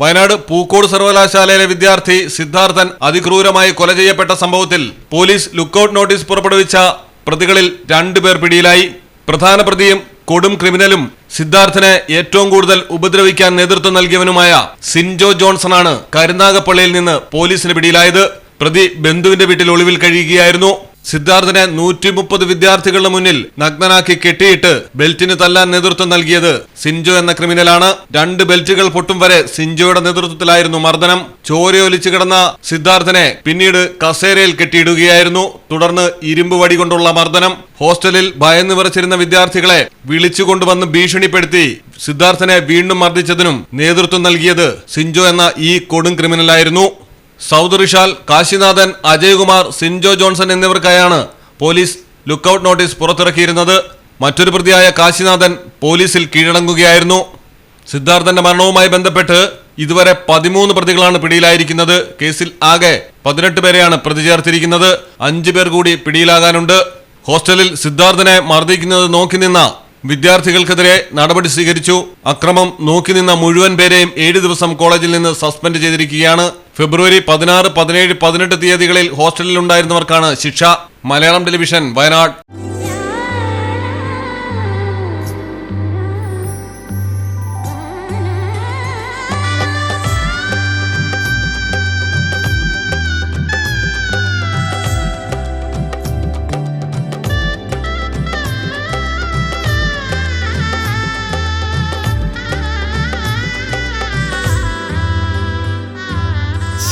വയനാട് പൂക്കോട് സർവകലാശാലയിലെ വിദ്യാർത്ഥി സിദ്ധാർത്ഥൻ അതിക്രൂരമായി കൊല ചെയ്യപ്പെട്ട സംഭവത്തിൽ പോലീസ് ലുക്കൌട്ട് നോട്ടീസ് പുറപ്പെടുവിച്ച പ്രതികളിൽ രണ്ടുപേർ പിടിയിലായി. പ്രധാന പ്രതിയും കൊടും ക്രിമിനലും സിദ്ധാർത്ഥനെ ഏറ്റവും കൂടുതൽ ഉപദ്രവിക്കാൻ നേതൃത്വം നൽകിയവനുമായ സിൻജോ ജോൺസൺ ആണ് കരുനാഗപ്പള്ളിയിൽ നിന്ന് പോലീസിന് പിടിയിലായത്. പ്രതി ബന്ധുവിന്റെ വീട്ടിൽ ഒളിവിൽ കഴിയുകയായിരുന്നു. സിദ്ധാർത്ഥനെ നൂറ്റി മുപ്പത് വിദ്യാർത്ഥികളുടെ മുന്നിൽ നഗ്നനാക്കി കെട്ടിയിട്ട് ബെൽറ്റിന് തല്ലാൻ നേതൃത്വം നൽകിയത് സിൻജോ എന്ന ക്രിമിനലാണ്. രണ്ട് ബെൽറ്റുകൾ പൊട്ടും വരെ സിൻജോയുടെ നേതൃത്വത്തിലായിരുന്നു മർദ്ദനം. ചോരയൊലിച്ചു കിടന്ന സിദ്ധാർത്ഥനെ പിന്നീട് കസേരയിൽ കെട്ടിയിടുകയായിരുന്നു. തുടർന്ന് ഇരുമ്പ് വടി കൊണ്ടുള്ള മർദ്ദനം. ഹോസ്റ്റലിൽ ഭയന്ന് വിറച്ചിരുന്ന വിദ്യാർത്ഥികളെ വിളിച്ചുകൊണ്ടുവന്ന് ഭീഷണിപ്പെടുത്തി സിദ്ധാർത്ഥനെ വീണ്ടും മർദ്ദിച്ചതിനും നേതൃത്വം നൽകിയത് സിൻജോ എന്ന ഈ കൊടും ക്രിമിനലായിരുന്നു. സൗദ് റിഷാൽ കാശിനാഥൻ അജയ്കുമാർ സിൻജോ ജോൺസൺ എന്നിവർക്കായാണ് പോലീസ് ലുക്കൌട്ട് നോട്ടീസ് പുറത്തിറക്കിയിരുന്നത്. മറ്റൊരു പ്രതിയായ കാശിനാഥൻ പോലീസിൽ കീഴടങ്ങുകയായിരുന്നു. സിദ്ധാർത്ഥന്റെ മരണവുമായി ബന്ധപ്പെട്ട് ഇതുവരെ പതിമൂന്ന് പ്രതികളാണ് പിടിയിലായിരിക്കുന്നത്. കേസിൽ ആകെ പതിനെട്ട് പേരെയാണ് പ്രതി ചേർത്തിരിക്കുന്നത്. അഞ്ചു പേർ കൂടി പിടിയിലാകാനുണ്ട്. ഹോസ്റ്റലിൽ സിദ്ധാർത്ഥനെ മർദ്ദിക്കുന്നത് നോക്കി നിന്ന വിദ്യാർത്ഥികൾക്കെതിരെ നടപടി സ്വീകരിച്ചു. അക്രമം നോക്കി നിന്ന മുഴുവൻ പേരെയും ഏഴ് ദിവസം കോളേജിൽ നിന്ന് സസ്പെൻഡ് ചെയ്തിരിക്കുകയാണ്. ഫെബ്രുവരി പതിനാറ് പതിനേഴ് പതിനെട്ട് തീയതികളിൽ ഹോസ്റ്റലിൽ ഉണ്ടായിരുന്നവർക്കാണ് ശിക്ഷ. Malayalam television Wayanad.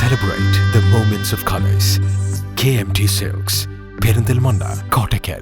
Celebrate the moments of colors. KMT Silks, Perinthalmanna Kottakkal